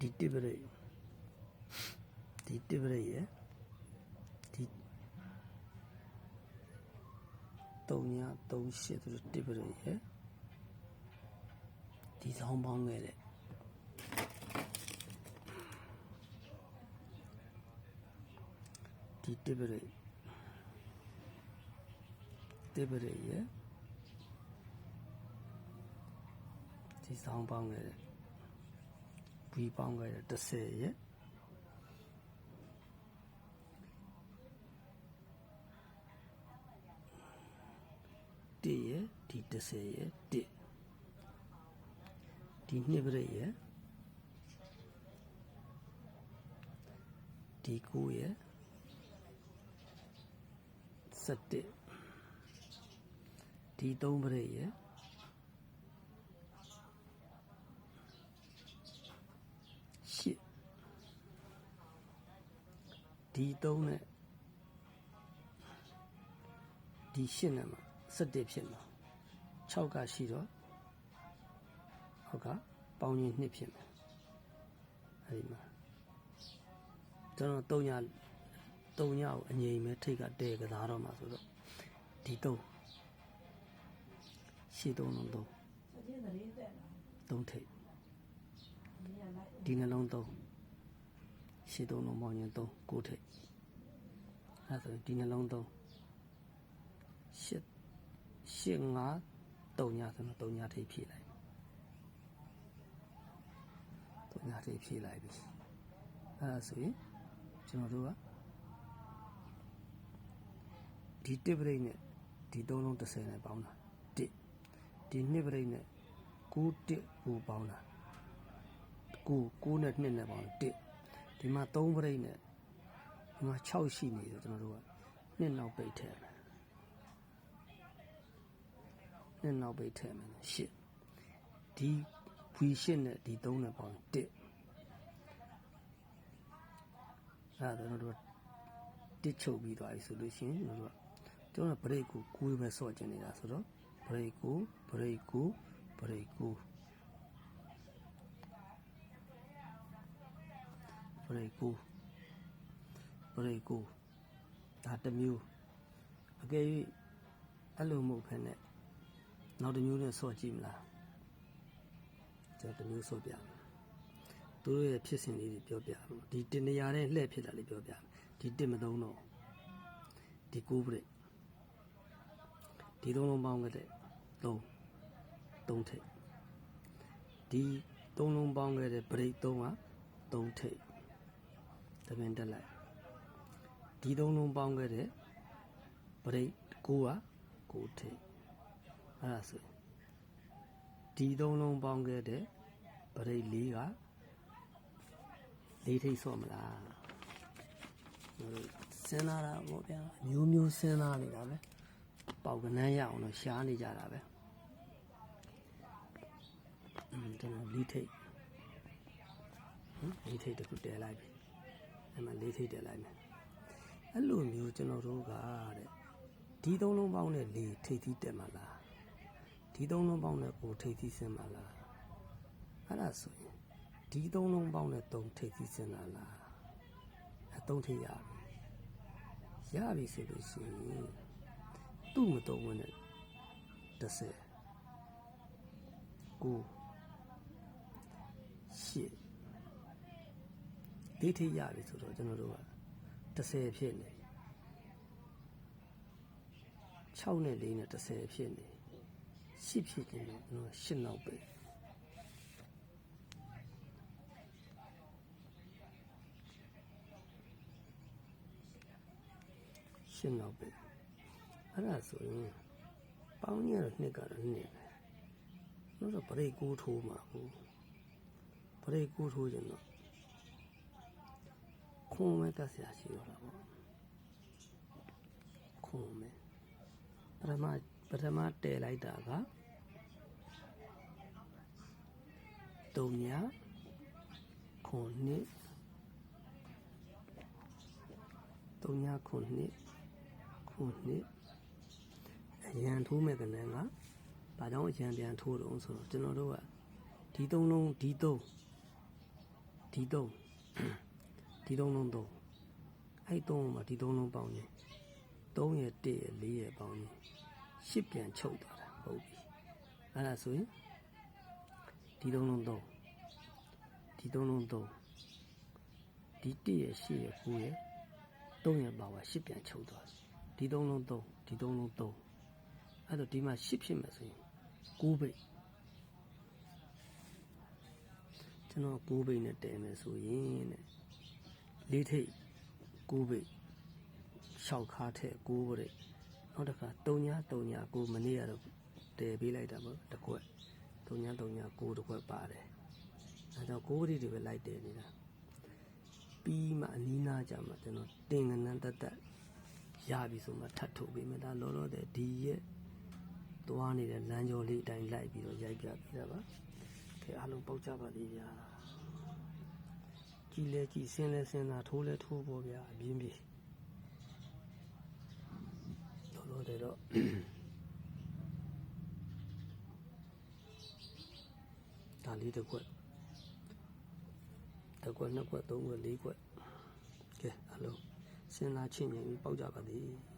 ဒီတစ်ပရိတ်ဒီတစ်ပရိတ်ရယ်ဒီ3ည38ဆိုတော့တစ်ပရိတ်ရယ်ဒီဆောင်ပေါင်းခဲ့တဲ့ဒီတစ်ပရိတ်တစ်ပရိတ်ရယ်ဒီဆောင်ပေါင်းခဲ့တဲ့ ဘီပေါင်းခဲ့တဲ့30ရက်တည့်ရက်ဒီ30ရက်တည့်ဒီနှစ်ပရိတ်ရက်ဒီ9ရက်17ဒီ3ပရိတ်ရက်ရှစ် ဒီ3နဲ့ဒီရှစ်နဲ့မှာ17ဖြစ်မှာ6ကရှိတော့ဟုတ်ကပေါင်းရင်2ဖြစ်မယ်အဲဒီမှာကျွန်တော်3ည3ညကိုအငြိမ်ပဲထိတ်ကတဲကစားတော့မှာဆိုတော့ဒီ3ရှစ်3လုံး3 3ထိတ်ဒီနှလုံးသုံး ရှစ်သုံးလုံးပေါင်းရင်သုံးကိုထိတ်အဲဒါဆိုရင်ဒီနှလုံးသုံးရှစ်ရှစ်ငါတုံညာဆိုတော့တုံညာထိတ်ဖြည့်လိုက်တုံညာထိတ်ဖြည့်လိုက်ပြီအဲဒါဆိုရင်ကျွန်တော်တို့ကဒီတစ်ပရိတ်နဲ့ဒီသုံးလုံး30နဲ့ပေါင်းတာတစ်ဒီနှစ်ပရိတ်နဲ့9တစ်ကိုပေါင်းတာကိုကိုနဲ့နှစ်နဲ့ပေါင်း1 ဒီမှာ3ပရိတ်နဲ့ဒီမှာ6ရှိနေတယ်ကျွန်တော်တို့ကနှစ်နောက်ပိတ်ထည့်မယ်နှစ်နောက်ပိတ်ထည့်မယ်8ဒီဖွီ8နဲ့ဒီ3နဲ့ပေါင်း1အဲ့ဒါကျွန်တော်တို့တစ်ချုပ်ပြီးသွားပြီဆိုလို့ရှိရင်ကျွန်တော်တို့ကကျွန်တော်ကဘရိတ်ကိုကိုယ်ပဲဆော့ကျင်နေတာဆိုတော့ဘရိတ်ကိုဘရိတ်ကိုဘရိတ်ကို ရိတ်ကိုဘရိတ်ကိုဒါတစ်မျိုးအကယ်၍အဲ့လိုမဟုတ်ဖ ೇನೆ နောက်တစ်မျိုးနဲ့ဆော့ကြည့်မလားကျွန်တော်တစ်မျိုးဆော့ပြမယ်သူတို့ရဲ့ဖြစ်စဉ်လေးတွေပြောပြမယ်ဒီတင်နေရာနဲ့လှည့်ဖြစ်တာလေးပြောပြမယ်ဒီတစ်မသုံးတော့ဒီကိုဘရိတ်ဒီသုံးလုံးပေါင်းခဲ့တဲ့သုံးသုံးထိပ်ဒီသုံးလုံးပေါင်းခဲ့တဲ့ဘရိတ်သုံးကသုံးထိပ် တပင်တက်လိုက်ဒီသုံးလုံးပေါင်းခဲ့တဲ့ပရိတ်ကိုကကိုထိတ်အဲ့ဒါဆိုဒီသုံးလုံးပေါင်းခဲ့တဲ့ပရိတ်လေးကလေးထိတ်ဆော့မလားဟိုစဉ်းစားတာပေါ့ဗျာအမျိုးမျိုးစဉ်းစားနေတာပဲပေါက်ကနန်းရအောင်လို့ရှားနေကြတာပဲအင်းကျွန်တော်လေးထိတ်ဟင်လေးထိတ်တစ်ခုတဲလိုက်ပြီ အဲ့မှာလေးထိတ်တက်လိုက်မယ်အဲ့လိုမျိုးကျွန်တော်တို့ကတဲ့ဒီသုံးလုံးပေါင်းနဲ့လေးထိတ်သီးတက်မှာလားဒီသုံးလုံးပေါင်းနဲ့ကိုထိတ်သီးစင်မှာလားအဲ့ဒါဆိုရင်ဒီသုံးလုံးပေါင်းနဲ့သုံးထိတ်သီးစင်လာလားအဲ့သုံးထိတ်ရပြီရပြီဆိုလို့ရှိရင်သူ့မသုံးဝင်နဲ့30ကိုရှစ် ဒိဋ္ဌိရပြီဆိုတော့ကျွန်တော်တို့က30ဖြစ်နေ6နဲ့4နဲ့30ဖြစ်နေ10ဖြစ်နေတော့ကျွန်တော်10နောက်ပဲ10နောက်ပဲအဲ့ဒါဆိုရင်ပေါင်းရတဲ့နှစ်ကတော့နှစ်ပဲလို့ဆိုပရိတ်ကိုထိုးမှာဟုတ်ပရိတ်ကိုထိုးခြင်းတော့ ခွန်မဲ့တက်ဆရာရှိတော့တာပေါ့ခွန်မဲ့ပထမပထမတဲလိုက်တာကတုံညာခွန်နှစ်တုံညာခွန်နှစ်ခွန်နှစ်အရန်ထိုးမဲ့ကလည်းကဘာကြောင့်အရန်ပြန်ထိုးတော့ဆိုတော့ကျွန်တော်တို့ကဒီသုံးလုံးဒီသုံးဒီသုံး ဒီသုံးလုံးသုံးအဲ့သုံးလုံးမှာဒီသုံးလုံးပေါင်းရင်3ရဲ့1ရဲ့4ရဲ့ပေါင်းရင်10ပြန်ချုပ်သွားတာဟုတ်ပြီအဲ့ဒါဆိုရင်ဒီသုံးလုံးသုံးဒီသုံးလုံးသုံးဒီ1ရဲ့8ရဲ့9ရဲ့3ရဲ့ပါဝါ10ပြန်ချုပ်သွားတယ်ဒီသုံးလုံးသုံးဒီသုံးလုံးသုံးအဲ့တော့ဒီမှာ10ဖြစ်မယ်ဆိုရင်9ပိတ်ကျွန်တော်9ဘိတ်နဲ့တဲမယ်ဆိုရင်တဲ့ လေးထိပ်9ဘိတ်6ခါထက်9ဘိတ်နောက်တစ်ခါ3ညာ3ညာ9မနေ့ကတော့တဲပေးလိုက်တာပေါ့တစ်ခွက်3ညာ3ညာ9တစ်ခွက်ပါတယ်အဲကြောင့်9ဘိတ်တွေပဲလိုက်တဲနေတာပြီးမှအနီးနားကြမှာကျွန်တော်တင်ငနန်းတက်တက်ရပြီဆိုမှထပ်ထုတ်ပေးမယ်ဒါလောလောတဲ့ဒီရဲ့သွားနေတဲ့လမ်းကြောလေးအတိုင်းလိုက်ပြီးတော့ရိုက်ပြပေးတာပါကဲအားလုံးပေါက်ကြပါသေးဗျာ ကြည်လဲကြည်စင်းလဲစင်းတာထိုးလဲထိုးပေါ်ဗျာအပြင်းပြေတော်တော်တယ်တော့ဒါလေးတစ်ခွက်တစ်ခွက်နှစ်ခွက်သုံးခွက်လေးခွက်ကဲအားလုံးစင်းလာချင်းချင်းပြီးပေါက်ကြပါသေး